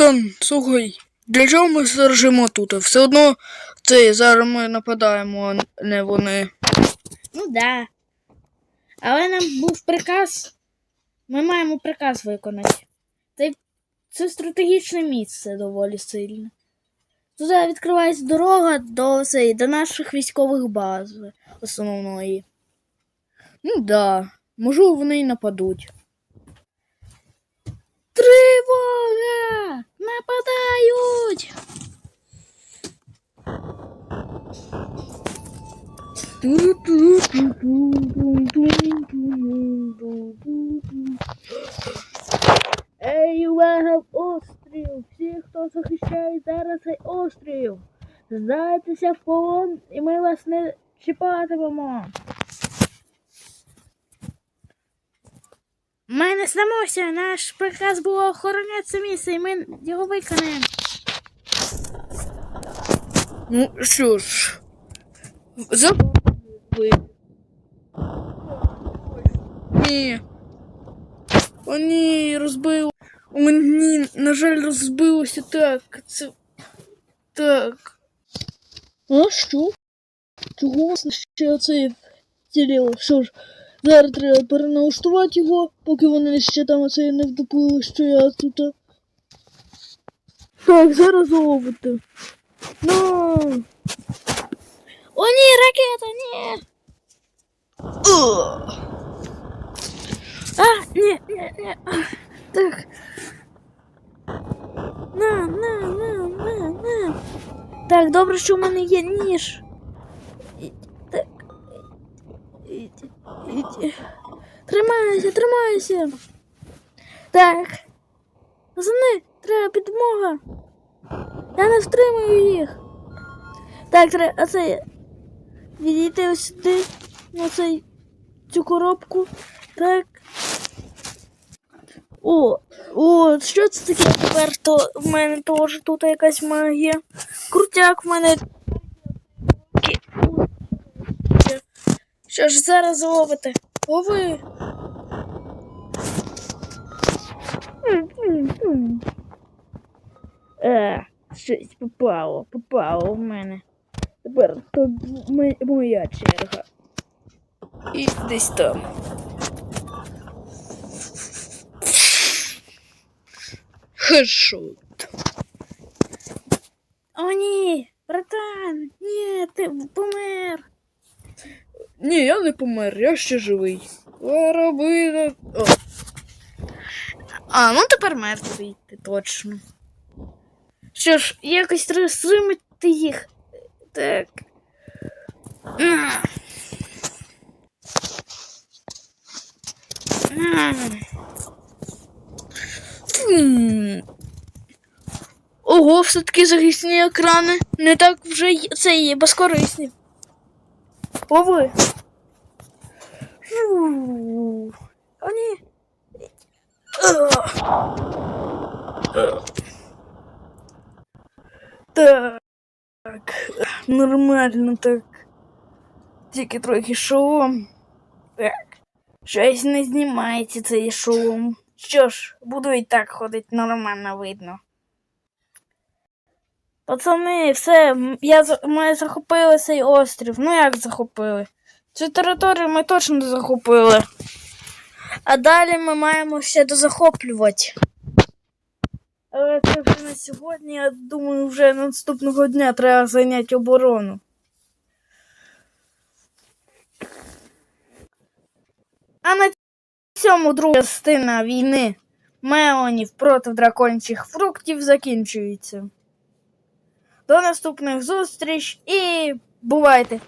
Братан, слухай, для чого ми сторожимо тут? Все одно це зараз ми нападаємо, а не вони. Ну да. Але нам був приказ. Ми маємо приказ виконати. Це, це стратегічне місце доволі сильне. Тут відкривається дорога до, цей, до наших військових баз основної. Ну да, можливо, вони й нападуть. Ей, увага острів! Всі, хто захищає зараз цей острів! Здайтеся в полон, і ми вас не чіпатимемо. Ми не здамося, наш приказ було охороняти це місце, і ми його виконаємо. Ну що ж, за... Ні. О, ні, розбив. У мені, на жаль, розбилося так. Це. Так. А що? Чого вас ще оце вціліло? Що ж, зараз треба переналаштувати його, поки вони ще там оце не вдоплили, що я тут. Так, зараз зробите. Ну. О, ні, ракета, ні! А, ні, ні, ні. Так. На, на, на, на, на. Так, добре, що в мене є ніж. Так. Іди, іди. Тримайся, тримайся. Так. Пацани, треба підмога. Я не втримаю їх. Так, треба, а це відійти ось сюди, на цей, цю коробку. Так. О, о, що це таке тепер? То в мене теж тут якась магія. Крутяк в мене. Що ж зараз зловите? Лови. Е, щось попало, попало в мене. Тепер то моя черга. І десь там. Хешот. О, ні, братан, ні, ти помер. Ні, я не помер, я ще живий. Воробина. О. А, ну тепер мертвий, ти точно. Що ж, якось треба стримати їх. Так. На. На. М. Ого, все-таки захисні екрани. Не так вже це є безкорисні. Лови. О, ні. Так. Нормально так. Тільки трохи шолом. Так. Щось не знімається цей шолом. Що ж, буду і так ходити, нормально видно. Пацани, все, я, ми захопили цей острів. Ну як захопили? Цю територію ми точно захопили. А далі ми маємо ще дозахоплювати. Але це вже на сьогодні, я думаю, вже наступного дня треба зайняти оборону. А на цьому друга частина війни Мелонів проти дракончих фруктів закінчується. До наступних зустріч і бувайте!